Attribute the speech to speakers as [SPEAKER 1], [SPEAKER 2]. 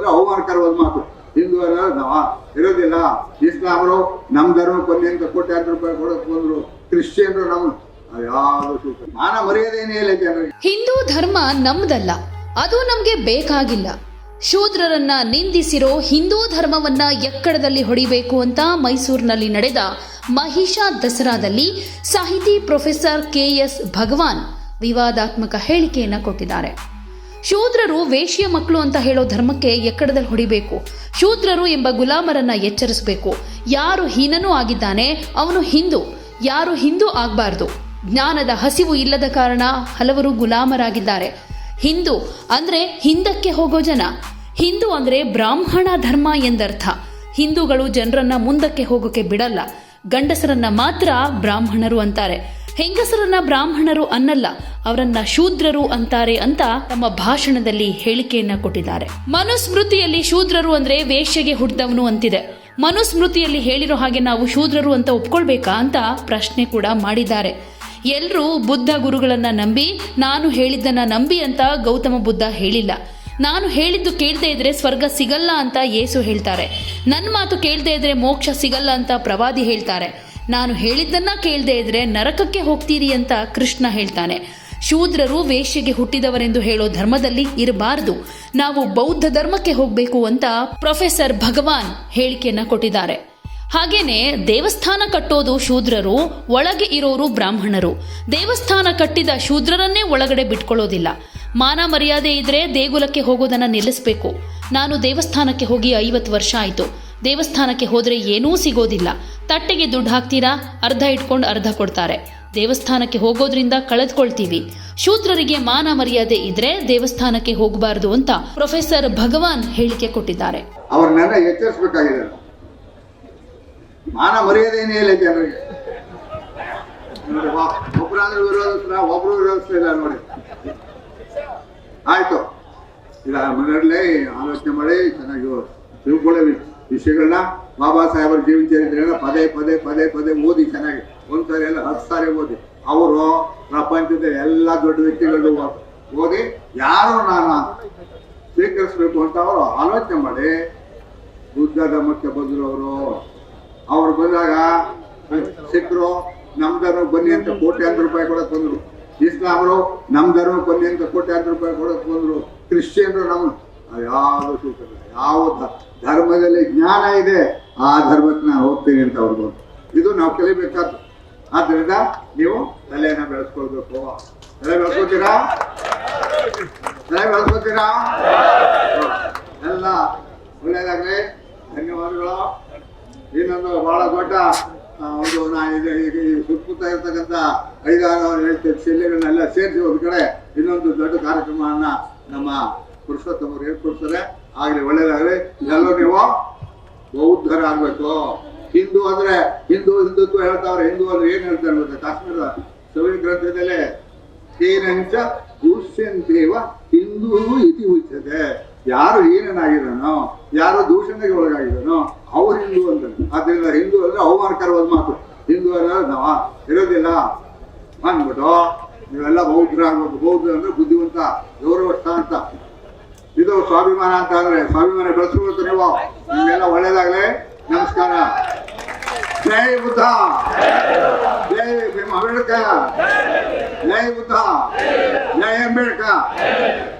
[SPEAKER 1] ಅಂದ್ರೆ ಅವಮಾನಕರವಾದ ಮಾತು. ಹಿಂದೂ ಅನ್ನೋದು ನಾವ ಇರೋದಿಲ್ಲ ಇಸ್ಲಾಮರು ನಮ್ಮ ಧರ್ಮ ಅಂತ ಕೋಟ್ಯಾಂತರ ರೂಪಾಯಿ ಕೊಡಕ್ ಬಂದ್ರು. ಕ್ರಿಶ್ಚಿಯನ್ರು ಯಾವ್ದು ಮಾನ ಮರ್ಯಾದೆನೇ ಇಲ್ಲ ಜನರಿಗೆ.
[SPEAKER 2] ಹಿಂದೂ ಧರ್ಮ ನಮ್ದಲ್ಲ, ಅದು ನಮ್ಗೆ ಬೇಕಾಗಿಲ್ಲ. ಶೂದ್ರರನ್ನ ನಿಂದಿಸಿರೋ ಹಿಂದೂ ಧರ್ಮವನ್ನ ಎಕ್ಕಡದಲ್ಲಿ ಹೊಡಿಬೇಕು ಅಂತ ಮೈಸೂರಿನಲ್ಲಿ ನಡೆದ ಮಹಿಷಾ ದಸರಾದಲ್ಲಿ ಸಾಹಿತಿ ಪ್ರೊಫೆಸರ್ ಕೆ ಎಸ್ ಭಗವಾನ್ ವಿವಾದಾತ್ಮಕ ಹೇಳಿಕೆಯನ್ನ ಕೊಟ್ಟಿದ್ದಾರೆ. ಶೂದ್ರರು ವೇಶ್ಯ ಮಕ್ಕಳು ಅಂತ ಹೇಳೋ ಧರ್ಮಕ್ಕೆ ಎಕ್ಕಡದಲ್ಲಿ ಹೊಡಿಬೇಕು. ಶೂದ್ರರು ಎಂಬ ಗುಲಾಮರನ್ನ ಎಚ್ಚರಿಸಬೇಕು. ಯಾರು ಹೀನನೂ ಆಗಿದ್ದಾನೆ, ಅವನು ಹಿಂದೂ. ಯಾರು ಹಿಂದೂ ಆಗಬಾರ್ದು. ಜ್ಞಾನದ ಹಸಿವು ಇಲ್ಲದ ಕಾರಣ ಹಲವರು ಗುಲಾಮರಾಗಿದ್ದಾರೆ. ಹಿಂದೂ ಅಂದ್ರೆ ಹಿಂದಕ್ಕೆ ಹೋಗೋ ಜನ. ಹಿಂದೂ ಅಂದ್ರೆ ಬ್ರಾಹ್ಮಣ ಧರ್ಮ ಎಂದರ್ಥ. ಹಿಂದೂಗಳು ಜನರನ್ನ ಮುಂದಕ್ಕೆ ಹೋಗೋಕೆ ಬಿಡಲ್ಲ. ಗಂಡಸರನ್ನ ಮಾತ್ರ ಬ್ರಾಹ್ಮಣರು ಅಂತಾರೆ. ಹೆಂಗಸರನ್ನ ಬ್ರಾಹ್ಮಣರು ಅನ್ನಲ್ಲ, ಅವರನ್ನ ಶೂದ್ರರು ಅಂತಾರೆ ಅಂತ ತಮ್ಮ ಭಾಷಣದಲ್ಲಿ ಹೇಳಿಕೆಯನ್ನ ಕೊಟ್ಟಿದ್ದಾರೆ. ಮನುಸ್ಮೃತಿಯಲ್ಲಿ ಶೂದ್ರರು ಅಂದ್ರೆ ವೇಶ್ಯೆಗೆ ಹುಟ್ಟಿದವನು ಅಂತಿದೆ. ಮನುಸ್ಮೃತಿಯಲ್ಲಿ ಹೇಳಿರೋ ಹಾಗೆ ನಾವು ಶೂದ್ರರು ಅಂತ ಒಪ್ಕೊಳ್ಬೇಕಾ ಅಂತ ಪ್ರಶ್ನೆ ಕೂಡ ಮಾಡಿದ್ದಾರೆ. ಎಲ್ಲರೂ ಬುದ್ಧ ಗುರುಗಳನ್ನ ನಂಬಿ, ನಾನು ಹೇಳಿದ್ದನ್ನ ನಂಬಿ ಅಂತ ಗೌತಮ ಬುದ್ಧ ಹೇಳಿಲ್ಲ. ನಾನು ಹೇಳಿದ್ದು ಕೇಳದೆ ಇದ್ರೆ ಸ್ವರ್ಗ ಸಿಗಲ್ಲ ಅಂತ ಯೇಸು ಹೇಳ್ತಾರೆ. ನನ್ನ ಮಾತು ಕೇಳದೆ ಇದ್ರೆ ಮೋಕ್ಷ ಸಿಗಲ್ಲ ಅಂತ ಪ್ರವಾದಿ ಹೇಳ್ತಾರೆ. ನಾನು ಹೇಳಿದ್ದನ್ನ ಕೇಳದೆ ಇದ್ರೆ ನರಕಕ್ಕೆ ಹೋಗ್ತೀರಿ ಅಂತ ಕೃಷ್ಣ ಹೇಳ್ತಾನೆ. ಶೂದ್ರರು ವೇಶ್ಯೆಗೆ ಹುಟ್ಟಿದವರೆಂದು ಹೇಳೋ ಧರ್ಮದಲ್ಲಿ ಇರಬಾರದು. ನಾವು ಬೌದ್ಧ ಧರ್ಮಕ್ಕೆ ಹೋಗಬೇಕು ಅಂತ ಪ್ರೊಫೆಸರ್ ಭಗವಾನ್ ಹೇಳಿಕೆಯನ್ನ ಕೊಟ್ಟಿದ್ದಾರೆ. ಹಾಗೇನೆ ದೇವಸ್ಥಾನ ಕಟ್ಟೋದು ಶೂದ್ರರು, ಒಳಗೆ ಇರೋರು ಬ್ರಾಹ್ಮಣರು. ದೇವಸ್ಥಾನ ಕಟ್ಟಿದ ಶೂದ್ರರನ್ನೇ ಒಳಗಡೆ ಬಿಟ್ಕೊಳ್ಳೋದಿಲ್ಲ. ಮಾನ ಮರ್ಯಾದೆ ಇದ್ರೆ ದೇಗುಲಕ್ಕೆ ಹೋಗೋದನ್ನ ನಿಲ್ಲಿಸಬೇಕು. ನಾನು ದೇವಸ್ಥಾನಕ್ಕೆ ಹೋಗಿ ಐವತ್ತು ವರ್ಷ ಆಯಿತು. ದೇವಸ್ಥಾನಕ್ಕೆ ಹೋದರೆ ಏನೂ ಸಿಗೋದಿಲ್ಲ. ತಟ್ಟೆಗೆ ದುಡ್ಡು ಹಾಕ್ತೀರಾ? ಅರ್ಧ ಇಟ್ಕೊಂಡು ಅರ್ಧ ಕೊಡ್ತಾರೆ. ದೇವಸ್ಥಾನಕ್ಕೆ ಹೋಗೋದ್ರಿಂದ ಕಳೆದುಕೊಳ್ತೀವಿ. ಶೂದ್ರರಿಗೆ ಮಾನ ಮರ್ಯಾದೆ ಇದ್ರೆ ದೇವಸ್ಥಾನಕ್ಕೆ ಹೋಗಬಾರದು ಅಂತ ಪ್ರೊಫೆಸರ್ ಭಗವಾನ್ ಹೇಳಿಕೆ ಕೊಟ್ಟಿದ್ದಾರೆ.
[SPEAKER 1] ಅವ್ರನ್ನೆಲ್ಲ ಎಚ್ಚರಿಸಬೇಕಾಗಿದೆ. ಮಾನ ಮರ್ಯಾದೆನೇ ಇಲ್ಲ ಜನರಿಗೆ. ಒಬ್ರಾದ್ರೆ ವಿರೋಧಿಸ್ರ ಒಬ್ರು ವಿರೋಧಿಸ್ಲಿಲ್ಲ ನೋಡಿ. ಆಯ್ತು. ಇಲ್ಲ ಮನೆಯಲ್ಲೇ ಆಲೋಚನೆ ಮಾಡಿ ಚೆನ್ನಾಗಿ ತಿಳ್ಕೊಳ್ಳೋ. ವಿ- ವಿಷಯಗಳನ್ನ ಬಾಬಾ ಸಾಹೇಬರ ಜೀವನ ಚರಿತ್ರೆಗಳನ್ನ ಪದೇ ಪದೇ ಪದೇ ಪದೇ ಓದಿ ಚೆನ್ನಾಗಿ. ಒಂದ್ಸರಿ ಎಲ್ಲ ಹತ್ತು ಸಾರಿ ಓದಿ. ಅವರು ಪ್ರಪಂಚದ ಎಲ್ಲ ದೊಡ್ಡ ವ್ಯಕ್ತಿಗಳು ಓದಿ ಯಾರು ನಾನು ಸ್ವೀಕರಿಸಬೇಕು ಅಂತ ಅವರು ಆಲೋಚನೆ ಮಾಡಿ ಬುದ್ಧ ಧರ್ಮಕ್ಕೆ ಬಂದ್ರು ಅವರು ಅವ್ರು ಬಂದಾಗ ಸಿಖ್ರು ನಮ್ ಧರ್ಮ ಬನ್ನಿ ಅಂತ ಕೋಟ್ಯಾಂತರ ರೂಪಾಯಿ ಕೊಡಕ್ ಬಂದ್ರು. ಇಸ್ಲಾಮರು ನಮ್ ಧರ್ಮ ಬನ್ನಿ ಅಂತ ಕೋಟ್ಯಾಂತರ ರೂಪಾಯಿ ಕೊಡಕ್ ಬಂದ್ರು. ಕ್ರಿಶ್ಚಿಯನ್ರು ನಮ್ ಯಾವುದು ಸ್ವೀಕರಿಸಿಲ್ಲ. ಯಾವ ಧರ್ಮದಲ್ಲಿ ಜ್ಞಾನ ಇದೆ, ಆ ಧರ್ಮಕ್ಕೆ ನಾನು ಹೋಗ್ತೀನಿ ಅಂತ ಅವ್ರು ಬಂದ್ರು. ಇದು ನಾವು ಕಲಿಬೇಕಾದ್ದು. ಆದ್ರಿಂದ ನೀವು ತಲೆಯನ್ನ ಬೆಳೆಸ್ಕೊಳ್ಬೇಕು. ತಲೆ ಬೆಳೆಸ್ಕೊತೀರಾ ತಲೆ ಬೆಳೆಸ್ಕೊತೀರಾ ಎಲ್ಲ ಒಳ್ಳೇದಾಗ್ಲಿ ಧನ್ಯವಾದಗಳು. ಇನ್ನೊಂದು ಬಹಳ ದೊಡ್ಡ ಒಂದು ನಾನು ಈಗ ಈ ಸುತ್ತಮುತ್ತ ಇರ್ತಕ್ಕಂಥ ಐದಾರು ಜಿಲ್ಲೆಗಳನ್ನೆಲ್ಲ ಸೇರಿಸಿ ಒಂದು ಕಡೆ ಇನ್ನೊಂದು ದೊಡ್ಡ ಕಾರ್ಯಕ್ರಮವನ್ನ ನಮ್ಮ ಪುರುಷೋತ್ತಮರು ಹೇಳ್ಕೊಡ್ತಾರೆ ಆಗ್ಲಿ, ಒಳ್ಳೇದಾಗ್ಲಿ. ಎಲ್ಲರೂ ನೀವು ಬೌದ್ಧರಾಗಬೇಕು ಹಿಂದೂ ಅಂದ್ರೆ ಹಿಂದೂ ಹಿಂದುತ್ವ ಹೇಳ್ತಾವ್ರೆ. ಹಿಂದೂ ಅಂದ್ರೆ ಏನ್ ಹೇಳ್ತಾರೆ ಗೊತ್ತಾ? ಕಾಶ್ಮೀರದ ಸವಿ ಗ್ರಂಥದಲ್ಲಿ ಏನಂಚ ದೇವ ಹಿಂದೂ ಇತಿ ಉಚ್ಚತೆ ಯಾರು ಏನೇನಾಗಿದ್ದಾನೋ ಯಾರು ದೂಷಣೆಗೆ ಒಳಗಾಗಿದ್ದಾನೋ, ಅವ್ರು ಹಿಂದೂ ಅಂತ ಆದ್ರಿಂದ ಹಿಂದೂ ಅಂದ್ರೆ ಅವಮಾನಕರವಾದ ಮಾತು. ಹಿಂದೂ ಅಂದ್ರೆ, ನಾವ ಇರೋದಿಲ್ಲ. ಅಂದ್ಬಿಟ್ಟು ನೀವೆಲ್ಲ ಬೌದ್ಧರಾಗ್ಬೇಕು. ಬೌದ್ಧ ಅಂದ್ರೆ ಬುದ್ಧಿವಂತ ಗೌರವಸ್ಥ ಅಂತ ಇದು ಸ್ವಾಭಿಮಾನ ಅಂತ ಅಂದ್ರೆ ಸ್ವಾಭಿಮಾನ ಬೆಳೆಸ್ಕೊಳ್ತು ನೀವು. ನಿಮ್ಗೆಲ್ಲ ಒಳ್ಳೇದಾಗ್ಲಿ. ನಮಸ್ಕಾರ. ಜೈ ಬುದ್ಧ. ಜೈ ಭೀಮ ಅಂಬೇಡ್ಕರ್ ಜೈ ಬುದ್ಧ. ಜೈ ಅಂಬೇಡ್ಕರ್.